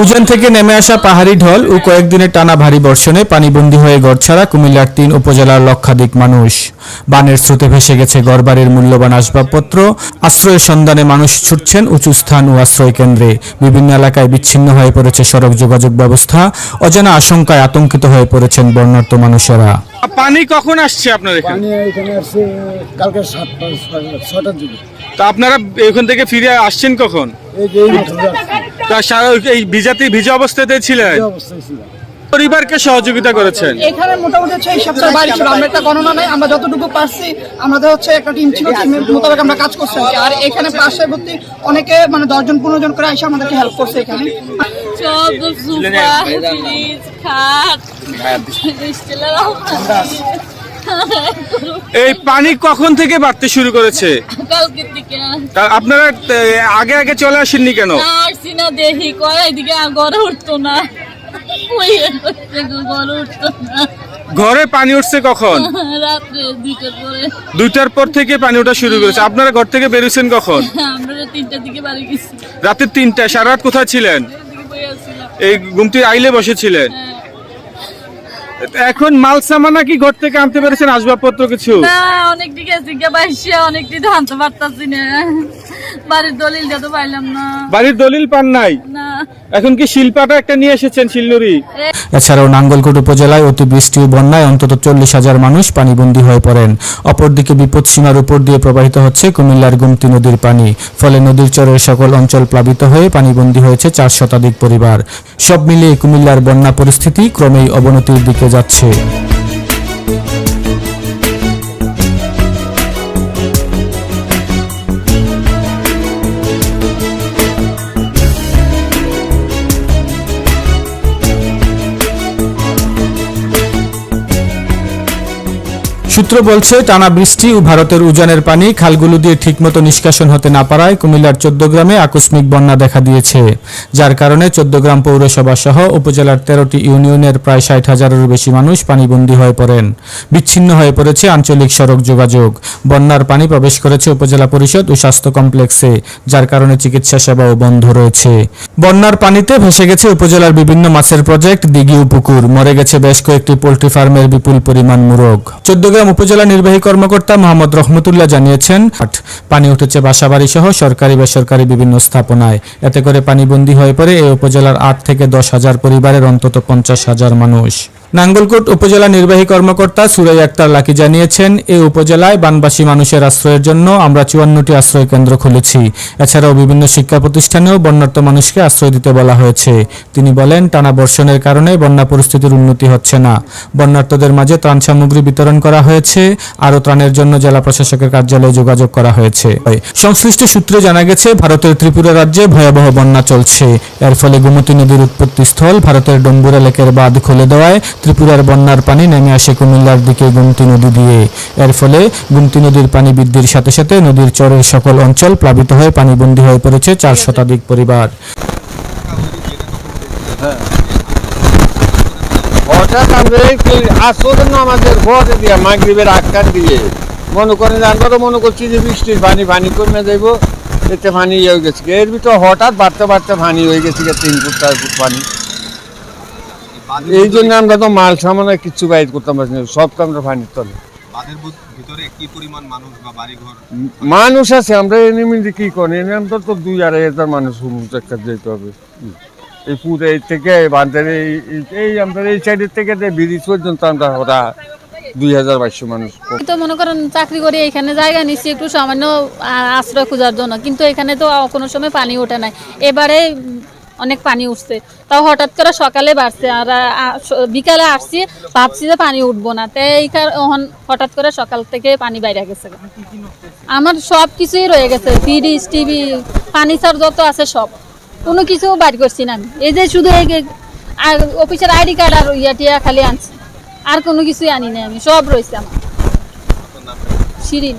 উজান থেকে নেমে আসা পাহাড়ি ঢল ও কয়েকদিনের টানা ভারী বর্ষণে পানিবন্দী হয়ে গড়ছাড়া কুমিল্লার তিন উপজেলার লক্ষাধিক মানুষ বানের স্রোতে ভেসে গেছে গড়বাড়ির মূল্যবান আসবাবপত্র আশ্রয়ের সন্ধানে মানুষ ছুটছেন উঁচু স্থান ও আশ্রয় কেন্দ্রে বিভিন্ন এলাকায় বিচ্ছিন্ন হয়ে পড়েছে সড়ক যোগাযোগ ব্যবস্থা অজানা আশঙ্কায় আতঙ্কিত হয়ে পড়েছেন বর্ণাঢ্য মানুষেরা পানি কখন আসছে আপনার এখানে কালকে ছটার দিকে। তা আপনারা এখান থেকে ফিরে আসছেন কখন। তা সারা- এই ভিজাতে ভিজা অবস্থাতে ছিলেন? পরিবারকে সহযোগিতা করেছেন? এখানে মোটামুটি সপ্তাহে বাড়ি ছিল আমরা একটা গণনা নাই আমরা যতটুকু পারছি আমাদের হচ্ছে একটা টিম ছিল টিমের মোতাবেক আমরা কাজ করছি আর এখানে পার্শ্ববর্তী অনেকে মানে দশজন পনেরো জন করে এসে আমাদেরকে হেল্প করছে এখানে। সুপা খাট এই পানি কখন থেকে বাড়তে শুরু করেছে? আপনারা আগে আগে চলে আসেননি কেন? আসছি না দেখি কয় এদিকে গড়ে উঠতো না। ঘরে পানি উঠছে কখন? দুইটার পর। থেকে পানি ওঠা শুরু করেছে। আপনারা ঘর থেকে বেরোছেন কখন? রাতের তিনটা সারা রাত কোথায় ছিলেন? এই গুমটির আইলে বসেছিলেন? এখন মাল সামানা কি ঘর থেকে আনতে পেরেছেন আসবাবপত্র কিছু? না অনেক দিকে জিজ্ঞা পাইছি অনেক দিকে আনতে পারতাছি না। বাড়ির দলিল তো পাইলাম না। বাড়ির দলিল পান নাই? না এখন কি শিল্পাটা একটা নিয়ে এসেছেন শিলনুরি? এছাড়াও নাঙ্গলকোট উপজেলায় অতিবৃষ্টি ও বন্যায় অন্তত চল্লিশ হাজার মানুষ পানিবন্দী হয়ে পড়েন। অপরদিকে বিপদ সীমার উপর দিয়ে প্রবাহিত হচ্ছে কুমিল্লার গুমতি নদীর পানি। ফলে নদীর চরের সকল অঞ্চল প্লাবিত হয়ে পানিবন্দী হয়েছে চার শতাধিক পরিবার। সব মিলিয়ে কুমিল্লার বন্যা পরিস্থিতি ক্রমেই অবনতির দিকে যাচ্ছে। সূত্র বলছে, টানা বৃষ্টি ও ভারতের উজানের পানি খালগুলো দিয়ে ঠিকমতো নিষ্কাশন হতে না পারায় কুমিল্লার চোদ্দ গ্রামে আকস্মিক বন্যা দেখা দিয়েছে। যার কারণে চোদ্দ গ্রাম পৌরসভা সহ উপজেলার তেরোটি ইউনিয়নের প্রায় ষাট হাজারেরও বেশি মানুষ পানিবন্দী হয়ে পড়েন। বিচ্ছিন্ন হয়ে পড়েছে আঞ্চলিক সড়ক যোগাযোগ। বন্যার পানি প্রবেশ করেছে উপজেলা পরিষদ ও স্বাস্থ্য কমপ্লেক্সে, যার কারণে চিকিৎসা সেবাও বন্ধ রয়েছে। বন্যার পানিতে ভেসে গেছে উপজেলার বিভিন্ন মাছের প্রজেক্ট, দিঘি ও পুকুর। মরে গেছে বেশ কয়েকটি পোল্ট্রি ফার্মের বিপুল পরিমাণ মুরগ। চোদ্দগ্রাম উপজেলা নির্বাহী কর্মকর্তা মোহাম্মদ রহমতুল্লাহ জানিয়েছেন পানি উঠেছে বাসাবাড়ি সহ সরকারি বেসরকারি বিভিন্ন স্থাপনায়। এতে করে পানিবন্দী হয়ে পড়ে এই উপজেলার আট থেকে দশ হাজার পরিবারের অন্তত পঞ্চাশ হাজার মানুষ। নাঙ্গলকোট উপজেলা নির্বাহী কর্মকর্তা সুরাই আক্তার লাকি জানিয়েছেন এই উপজেলায় বানবাসী মানুষের আশ্রয়ের জন্য আমরা চুয়ান্নটি আশ্রয় কেন্দ্র খুলেছি। এছাড়াও বিভিন্ন শিক্ষা প্রতিষ্ঠানেও বন্যার্ত মানুষকে আশ্রয় দিতে বলা হয়েছে। তিনি বলেন, টানা বর্ষণের কারণে বন্যা পরিস্থিতির উন্নতি হচ্ছে না। বন্যার্তদের মাঝে ত্রাণ সামগ্রী বিতরণ করা হয়েছে, আরও ত্রাণের জন্য জেলা প্রশাসকের কার্যালয়ে যোগাযোগ করা হয়েছে। সংশ্লিষ্ট সূত্রে জানা গেছে, ভারতের ত্রিপুরা রাজ্যে ভয়াবহ বন্যা চলছে। এর ফলে গোমতী নদীর উৎপত্তিস্থল ভারতের ডম্বুরা লেকের বাঁধ খুলে দেওয়ায় ত্রিপুরার বন্যার পানি নেমে আসে কুমিল্লার দিকে গুমতি নদী দিয়ে। এর ফলে গুমতি নদীর পানি বৃদ্ধির সাথে সাথে নদীর চরের সকল অঞ্চল প্লাবিত হয়ে পানিবন্দী হয়ে পড়েছে চার শতাধিক পরিবার। হঠাৎ না আমাদের দিয়ে মনে আমরা মনে করছি যে বৃষ্টির হয়ে গেছে। এর হঠাৎ বাড়তে বাড়তে পানি হয়ে গেছে তিন ফুট, চার ফুট পানি। এই জন্য আমরা তো মাল সামান্য কিছু বাইর করতাম পারছি না সব তো আমরা পানির তলে। ভিতরে কি পরিমাণ মানুষ বা বাড়িঘর? মানুষ আছে আমরা এনে কি করি? এনে আমরা তো দুই আড়াই হাজার মানুষ একটা যেতে হবে। এই পুরো এই থেকে বাঁধের এই এই- এই আমাদের এই সাইডের থেকে যে ব্রিজ পর্যন্ত আমরা ওরা দুই হাজার বাইশশো মানুষ তো মনে করেন চাকরি করে এখানে জায়গা নিচ্ছি একটু সামান্য আশ্রয় খোঁজার জন্য। কিন্তু এখানে তো কোনো সময় পানি ওঠে নাই। এবারে অনেক পানি উঠছে। তাও হঠাৎ করে সকালে বাড়ছে আর বিকালে আসছি, ভাবছি যে পানি উঠবো না। তাই এই হঠাৎ করে সকাল থেকে পানি বাইরে গেছে। আমার সব কিছুই রয়ে গেছে, ফ্রিজ, টিভি, ফার্নিচার যত আছে সব। কোনো কিছু বাইর করছি না আমি। এই যে শুধু এই অফিসের আইডি কার্ড আর ইয়া টিয়া খালি আনছি। আর কোনো কিছুই আনি নাই আমি, সব রয়েছে আমার। শিরিন